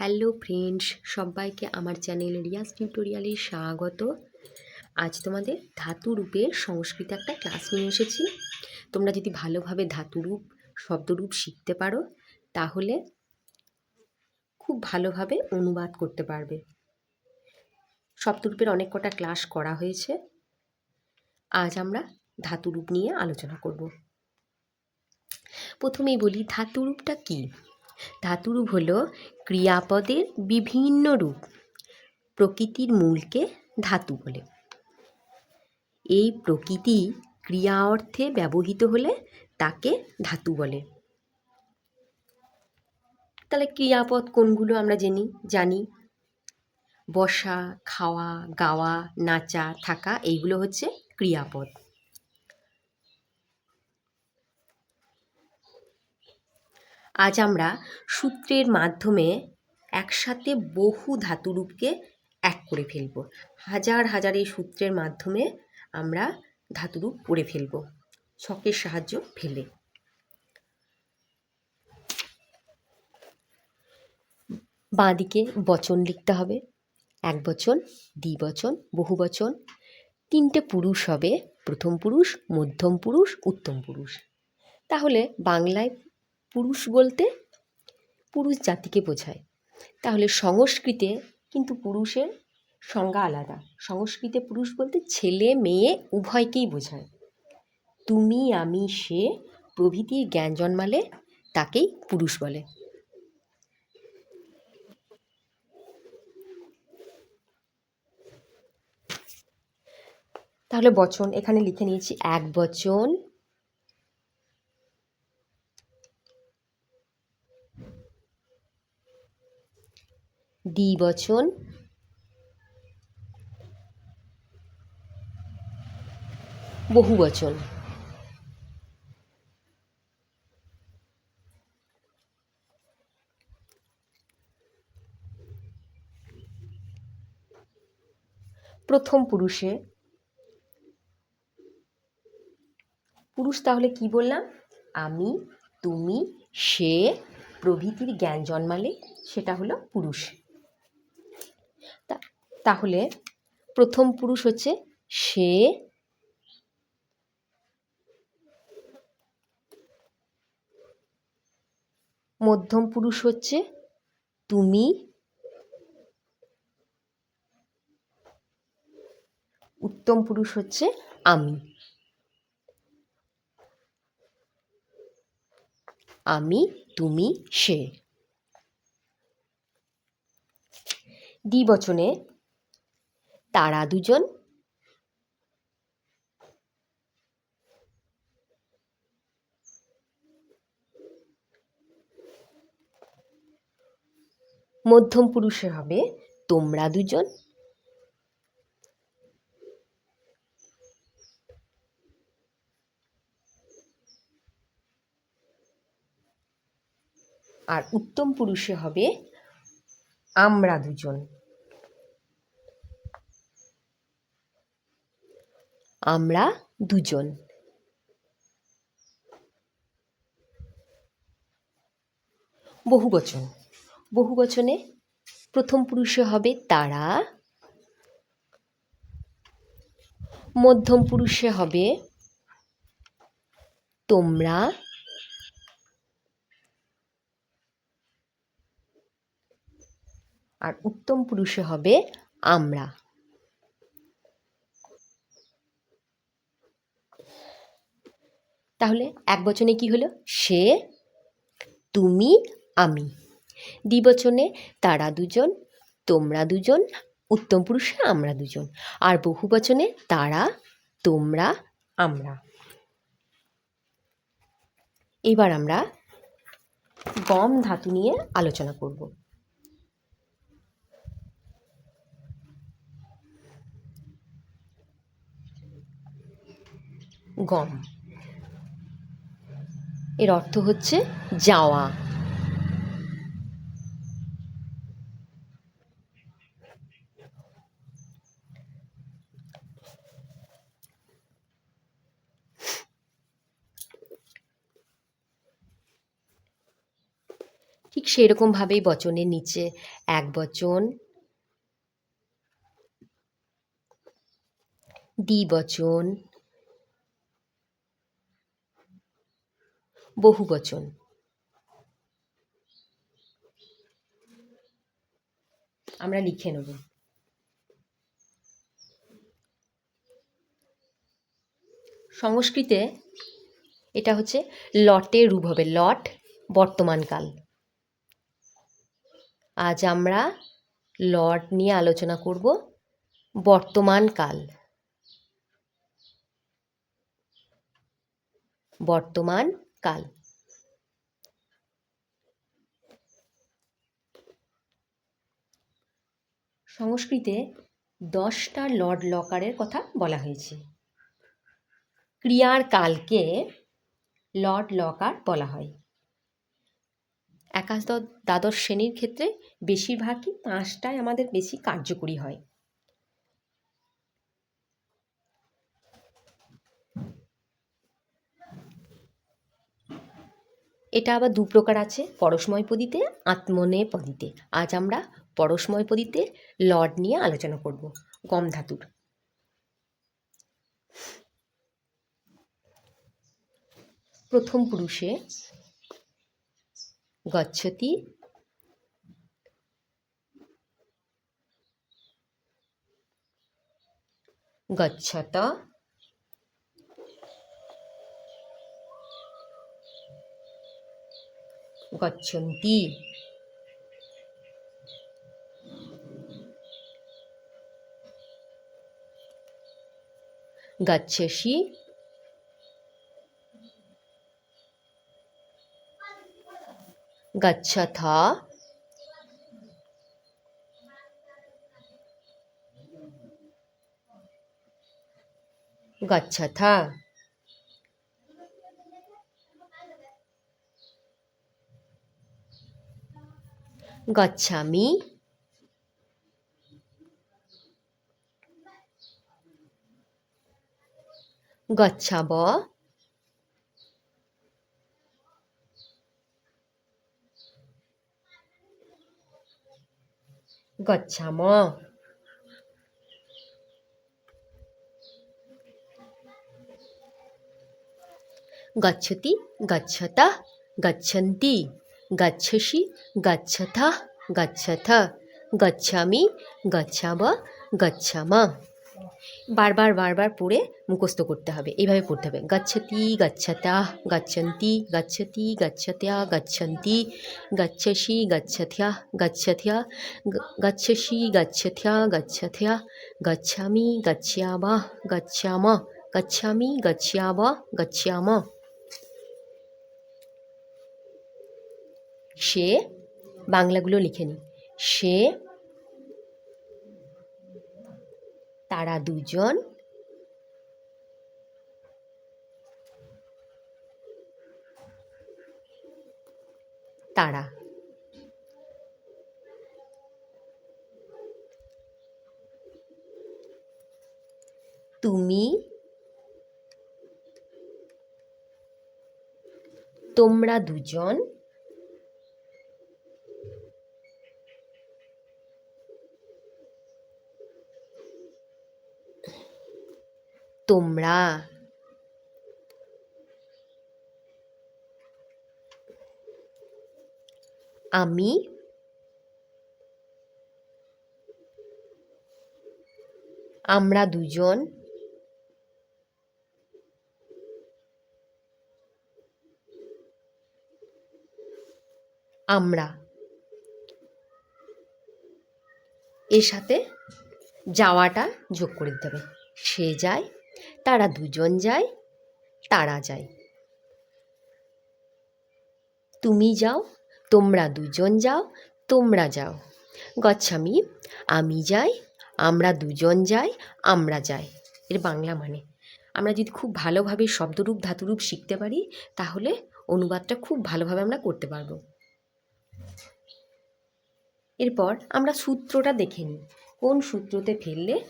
Hello friends, সবাইকে আমার channel Riaz টিউটোরিয়ালে স্বাগত। আজ তোমাদের ধাতুরূপের সংস্কৃত একটা ক্লাস নিয়ে এসেছি। তোমরা যদি ভালোভাবে ধাতুরূপ শব্দরূপ শিখতে পারো, তাহলে খুব ভালোভাবে অনুবাদ করতে পারবে। শব্দরূপের অনেক কটা ক্লাস করা হয়েছে। আজ আমরা ধাতুরূপ নিয়ে আলোচনা করব। প্রথমেই বলি ধাতুরূপটা কী? ধাতুরূপ হলো ক্রিয়াপদের বিভিন্ন রূপ। প্রকৃতির মূলকে ধাতু বলে। এই প্রকৃতি ক্রিয়া অর্থে ব্যবহৃত হলে তাকে ধাতু বলে। তাহলে ক্রিয়াপদ কোনগুলো আমরা জেনি? জানি। বসা, খাওয়া, গাওয়া, নাচা, থাকা, এইগুলো হচ্ছে ক্রিয়াপদ। আজ আমরা সূত্রের মাধ্যমে একসাথে বহু ধাতুরূপকে এক করে ফেলব। হাজার হাজার এই সূত্রের মাধ্যমে আমরা ধাতুরূপ পড়ে ফেলব। ছকের সাহায্য ফেলে। বাঁদিকে বচন লিখতে হবে। এক বচন দ্বিবচন বহু বচন। তিনটে পুরুষ হবে। প্রথম পুরুষ, মধ্যম পুরুষ, উত্তম পুরুষ। তাহলে বাংলায় পুরুষ বলতে পুরুষ জাতিকে বোঝায়। তাহলে সংস্কৃতে কিন্তু পুরুষের সংজ্ঞা আলাদা। সংস্কৃতে পুরুষ বলতে ছেলে, মেয়ে উভয়কেই বোঝায়। তুমি, আমি, সে প্রভৃতির জ্ঞান জন্মালে তাকেই পুরুষ বলে। তাহলে বচন, এখানে লিখে নিয়েছি, এক বচন দ্বিবচন। বহুবচন। প্রথম পুরুষে। পুরুষ তাহলে কি বললাম? আমি, তুমি, সে প্রভৃতির জ্ঞান জন্মালে সেটা হলো পুরুষ। তাহলে প্রথম পুরুষ হচ্ছে সে। মধ্যম পুরুষ হচ্ছে তুমি। উত্তম পুরুষ হচ্ছে আমি। আমি, তুমি, সে। দ্বিবচনে তারা দুজন। মধ্যম পুরুষে হবে তোমরা দুজন। আর উত্তম পুরুষে হবে আমরা দুজন। আমরা দুজন। বহুবচন। বহুবচনে প্রথম পুরুষে হবে তারা। মধ্যম পুরুষে হবে তোমরা। আর উত্তম পুরুষে হবে আমরা। তাহলে এক বচনে কি হলো? সে, তুমি, আমি। দ্বিবচনে তারা দুজন, তোমরা দুজন, উত্তম পুরুষে আমরা দুজন। আর বহু বচনে তারা, তোমরা, আমরা। এবার আমরা গম ধাতু নিয়ে আলোচনা করব। গম। এর অর্থ হচ্ছে যাওয়া। ঠিক সেরকমভাবেই বচনের নিচে এক বচন দ্বিবচন বহু বচন আমরা লিখে নেব। সংস্কৃতে এটা হচ্ছে লটে রূপ হবে, লট বর্তমানকাল আজ আমরা লট নিয়ে আলোচনা করব বর্তমানকাল বর্তমান কাল। সংস্কৃতে দশটা লর্ড লকারের কথা বলা হয়েছে। ক্রিয়ার কালকে লর্ড লকার বলা হয়। একাশ দ্বাদশ শ্রেণির ক্ষেত্রে বেশিরভাগই পাঁচটায় আমাদের বেশি কার্যকরী হয়। এটা আবার দু প্রকার আছে, পরশময় পদিতে, আত্মনে পদিতে। আজ আমরা পরশময় পদিতে লর্ড নিয়ে আলোচনা করব, গম ধাতুর। প্রথম পুরুষে গচ্ছতি, গচ্ছত গচ্ছন্তি। গচ্ছসি গচ্ছথ। গচ্ছথ। গচ্ছামি। গচ্ছাব। গচ্ছাম। গচ্ছতি গচ্ছতা গচ্ছন্তি। গচ্ছসি গচ্ছথ গচ্ছথ গচ্ছামি গচ্ছাব গচ্ছামা বারবার বারবার পড়ে মুখস্থ করতে হবে। এইভাবে পড়তে হবে। গচ্ছতি, গচ্ছতা, গচ্ছন্তি, গচ্ছতি গচ্ছত্য়া গচ্ছন্তি। গচ্ছসি, গচ্ছথ্যা গচ্ছথ্যা, গচ্ছসি, গচ্ছথ্যা গচ্ছথ্যা। গচ্ছামি, গচ্ছাবা, গচ্ছাম। গচ্ছামি, গচ্ছাবা, গচ্ছাম। সে বাংলাগুলো লিখে নি। সে তারা দুজন তারা। তুমি তোমরা দুজন তোমরা। আমি আমরা দুজন আমরা এর সাথে যাওয়াটা যোগ করে দিতে হবে। সে যায় তারা দুজন যায়, তারা যায়। তুমি যাও, তোমরা দুজন যাও, তোমরা যাও। গচ্ছামি, আমি যাই, আমরা দুজন যাই, আমরা যাই। এর বাংলা মানে। আমরা যদি খুব ভালোভাবে শব্দরূপ, ধাতুরূপ শিখতে পারি, তাহলে অনুবাদটা খুব ভালোভাবে আমরা করতে পারব। এরপর আমরা সূত্রটা দেখে নিই। কোন সূত্রতে ফেললে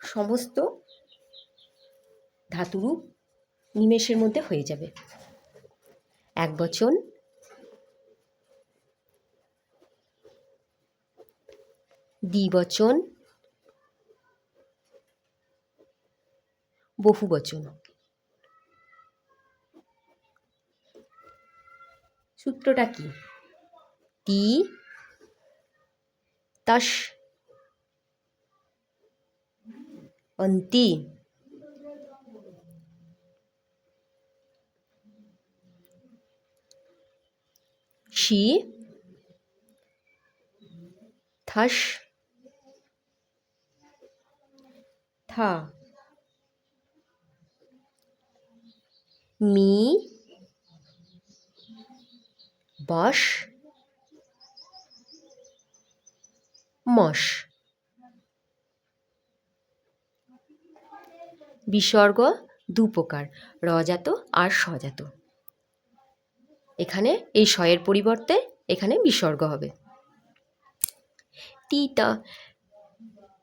সমস্ত ধাতুরূপ নিমেষের মধ্যে হয়ে যাবে। এক বচন। দ্বিবচন বহুবচন সূত্রটা কি? তি তাস অন্তি। শি থাস থা মি বশ মশ। বিসর্গ দু প্রকার রজাত আর স্বজাত এখানে এই শয়ের পরিবর্তে এখানে বিসর্গ হবে। তিতা,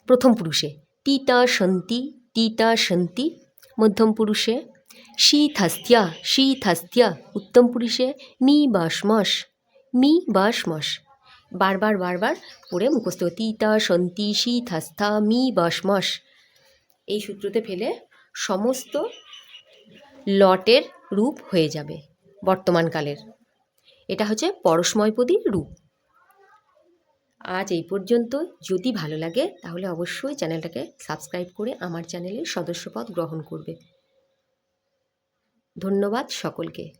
প্রথম পুরুষে। তিতা সন্তি তিতা সন্তি, মধ্যম পুরুষে। শীথাস্ত্যা শীথাস্ত্যা উত্তম পুরুষে। মি বাসমস মি বাসমস। বারবার বারবার পড়ে মুখস্থ। তিতা সন্তি শীথাস্থা মি বাসমস। এই সূত্রতে ফেলে সমস্ত লটের রূপ হয়ে যাবে। বর্তমানকালের। এটা হচ্ছে পরশময়পদীর রূপ। আজ এই পর্যন্ত। যদি ভালো লাগে, তাহলে অবশ্যই চ্যানেলটাকে সাবস্ক্রাইব করে আমার চ্যানেলের সদস্যপদ গ্রহণ করবে। ধন্যবাদ সকলকে।